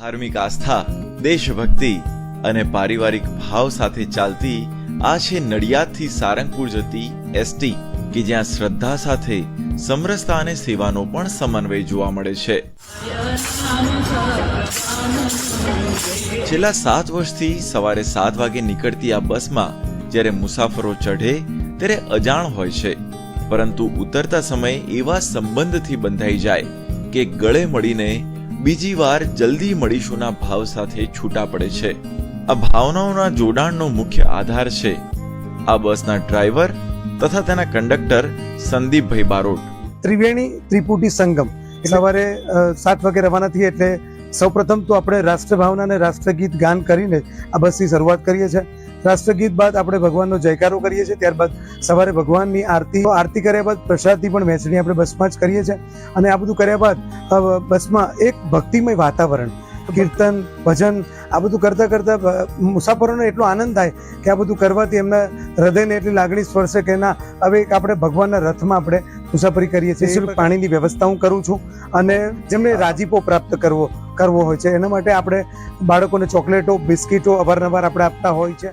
ધાર્મિક આસ્થા, દેશભક્તિ અને પારિવારિક ભાવ સાથે ચાલતી આ છે નડિયાદથી સારંગપુર જતી એસટી, કે જ્યાં શ્રદ્ધા સાથે સમરસતા અને સેવાનો પણ સમન્વય જોવા મળે છે. છેલ્લા સાત વર્ષથી સવારે સાત વાગે નીકળતી આ બસમાં જ્યારે મુસાફરો ચઢે ત્યારે અજાણ હોય છે. પરંતુ ઉતરતા સમયે એવા સંબંધથી બંધાઈ જાય કે ગળે મળીને બીજી વાર જલ્દી મળીશુંના ભાવ સાથે છૂટા પડે છે. આ ભાવનાઓના જોડાણનો મુખ્ય આધાર છે. આ બસના ડ્રાઈવર તથા તેના કંડક્ટર સંદીપભાઈ બારોટ. ત્રિવેણી ત્રિપુટી સંગમ. સવારે સાત વાગે રવાના થઈએ એટલે સૌપ્રથમ તો આપણે રાષ્ટ્રભાવના અને રાષ્ટ્રગીત ગાન કરીને આ બસની શરૂઆત કરીએ છીએ. રાષ્ટ્રગીત બાદ આપણે ભગવાનનો જયકારો કરીએ છીએ. ત્યારબાદ સવારે ભગવાનની આરતી આરતી કર્યા બાદ પ્રસાદની પણ વહેંચણી આપણે બસમાં જ કરીએ છીએ. અને આ બધું કર્યા બાદ બસમાં એક ભક્તિમય વાતાવરણ કીર્તન ભજન આ બધું કરતા કરતા મુસાફરોનો એટલો આનંદ થાય કે આ બધું કરવાથી એમના હૃદયને એટલી લાગણી સ્પર્શે કે ના હવે આપણે ભગવાનના રથમાં આપણે મુસાફરી કરીએ છીએ. પાણીની વ્યવસ્થા હું કરું છું અને જેમને રાજીપો પ્રાપ્ત કરવો કરવો હોય છે. એના માટે આપણે બાળકોને ચોકલેટો બિસ્કીટો અવારનવાર આપણે આપતા હોય છે.